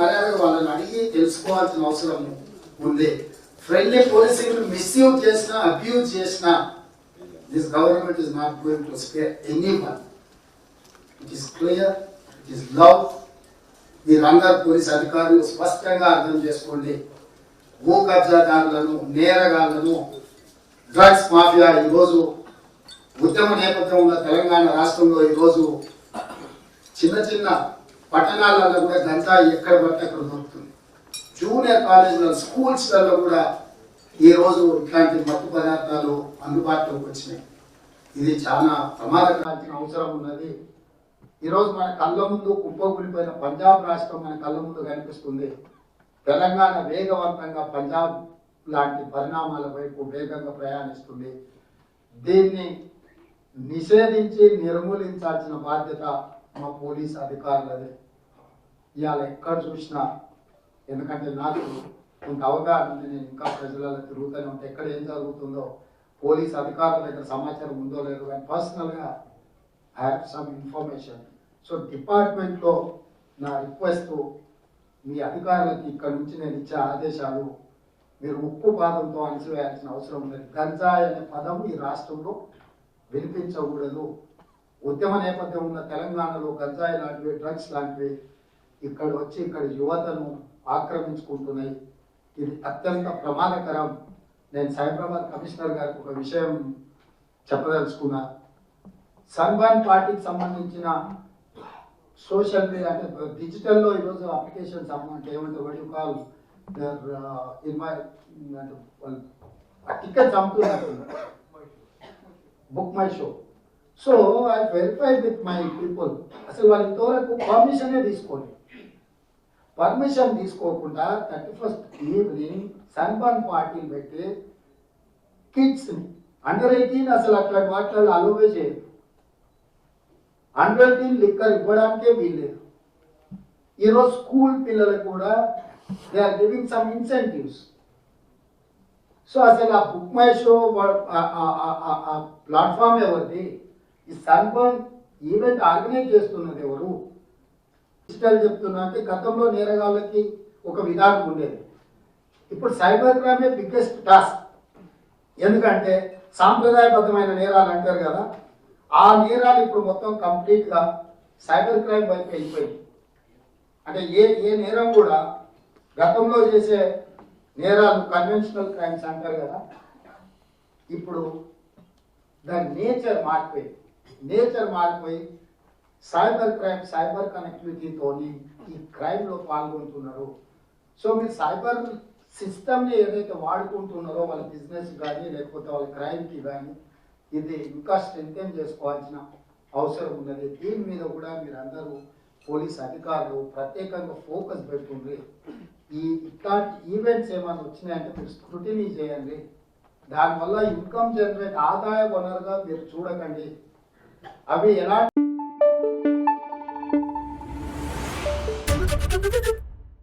మర్యాదగా వాళ్ళని అడిగి తెలుసుకోవాల్సిన అవసరం ఉంది. ఫ్రెండ్లీ పోలీసింగ్ మిస్యూజ్ చేసిన అబ్యూజ్ చేసిన this government is not going to spare anyone it is clear it is love మీరందరూ పోలీస్ అధికారులు స్పష్టంగా అర్థం చేసుకోండి. భూ కబ్జాదారులను నేరగాళ్ళను డ్రగ్స్ మాఫియా ఈరోజు ఉద్యమ నేపథ్యం ఉన్న తెలంగాణ రాష్ట్రంలో ఈరోజు చిన్న చిన్న పట్టణాలలో కూడా గంజాయి ఎక్కడ పడితే అక్కడ దొరుకుతుంది. జూనియర్ కాలేజీలో స్కూల్స్లలో కూడా ఈరోజు ఇట్లాంటి మత్తు పదార్థాలు అందుబాటులోకి వచ్చినాయి. ఇది చాలా ప్రమాదకరాల్సిన అవసరం ఉన్నది. ఈరోజు మన కళ్ళ ముందు కుప్పకూలిపోయిన పంజాబ్ రాష్ట్రం మన కళ్ళ ముందు కనిపిస్తుంది. తెలంగాణ వేగవంతంగా పంజాబ్ లాంటి పరిణామాల వైపు వేగంగా ప్రయాణిస్తుంది. దీన్ని నిషేధించి నిర్మూలించాల్సిన బాధ్యత మా పోలీస్ అధికారులదే. ఇవాళ ఎక్కడ చూసినా ఎందుకంటే నాకు కొంత అవగాహన ఉంది నేను ఇంకా ప్రజలలో తిరుగుతూనే ఉంటే. ఎక్కడ ఏం జరుగుతుందో పోలీస్ అధికారుల దగ్గర సమాచారం ఉందో లేదో కానీ పర్సనల్గా I have some information so డిపార్ట్మెంట్లో నా రిక్వెస్ట్ మీ అధికారులకి ఇక్కడ నుంచి నేను ఇచ్చే ఆదేశాలు మీరు ఉప్పు పాదంతో అణిచివేయాల్సిన అవసరం లేదు గంజాయి అనే పదం ఈ రాష్ట్రంలో వినిపించకూడదు. ఉద్యమ నేపథ్యం ఉన్న తెలంగాణలో గంజాయి లాంటివి డ్రగ్స్ లాంటివి ఇక్కడ వచ్చి ఇక్కడ యువతను ఆక్రమించుకుంటున్నాయి. ఇది అత్యంత ప్రమాదకరం. నేను సైబరాబాద్ కమిషనర్ గారికి ఒక విషయం చెప్పదలుచుకున్నా. సన్బాన్ పార్టీకి సంబంధించిన సోషల్ మీడియా అంటే డిజిటల్లో ఈరోజు అప్లికేషన్స్ అమౌంట్ ఏమంటే వడి కాల్ ఇన్వై అంటే ఆ అమ్ముతున్నారు. BookMyShow. So I verify with my people. అసలు వాళ్ళ ఇంతవరకు పర్మిషనే తీసుకోండి పర్మిషన్ తీసుకోకుండా థర్టీ ఫస్ట్ ఈవినింగ్ సన్బర్న్ పార్టీలు పెట్టి కిడ్స్ని అండర్ ఎయిటీన్ అసలు అట్లాంటి వాటిలో అలోవే చేయదు అండర్ ఎయిటీన్ లిక్కర్ ఇవ్వడానికే వీల్లేదు. ఈరోజు స్కూల్ పిల్లలకు కూడా they are giving some incentives. So అసలు ఆ బుక్ మై షో ఆ ప్లాట్ఫామ్ ఎవరిది? ఈ సన్బర్న్ ఈవెంట్ ఆర్గనైజ్ చేస్తున్నది ఎవరు? డిజిటల్ చెప్తున్నా అంటే గతంలో నేరగాళ్ళకి ఒక విధానం ఉండేది. ఇప్పుడు సైబర్ క్రైమే బిగ్గెస్ట్ టాస్క్. ఎందుకంటే సాంప్రదాయబద్ధమైన నేరాలు అంటారు కదా ఆ నేరాలు ఇప్పుడు మొత్తం కంప్లీట్గా సైబర్ క్రైమ్ వైపు వెళ్ళిపోయింది. అంటే ఏ ఏ నేరం కూడా గతంలో చేసే నేరాలు కన్వెన్షనల్ క్రైమ్స్ అంటారు కదా ఇప్పుడు దాని నేచర్ మారిపోయి నేచర్ మారిపోయి సైబర్ క్రైమ్ సైబర్ కనెక్టివిటీతోని ఈ క్రైమ్లో పాల్గొంటున్నారు. సో మీరు సైబర్ సిస్టమ్ని ఏదైతే వాడుకుంటున్నారో వాళ్ళ బిజినెస్ కానీ లేకపోతే వాళ్ళ క్రైమ్కి కానీ ఇది ఇంకా స్ట్రెంథెన్ చేసుకోవాల్సిన అవసరం ఉన్నది. దీని మీద కూడా మీరందరూ పోలీస్ అధికారులు ప్రత్యేకంగా ఫోకస్ పెట్టుండ్రి ఈ ఇట్లాంటి ఈవెంట్స్ ఏమైనా వచ్చినాయంటే మీరు స్క్రూటినీ చేయండి. దానివల్ల ఇన్కమ్ జనరేట్ ఆదాయ వనరుగా మీరు చూడకండి. అవి ఎలాంటి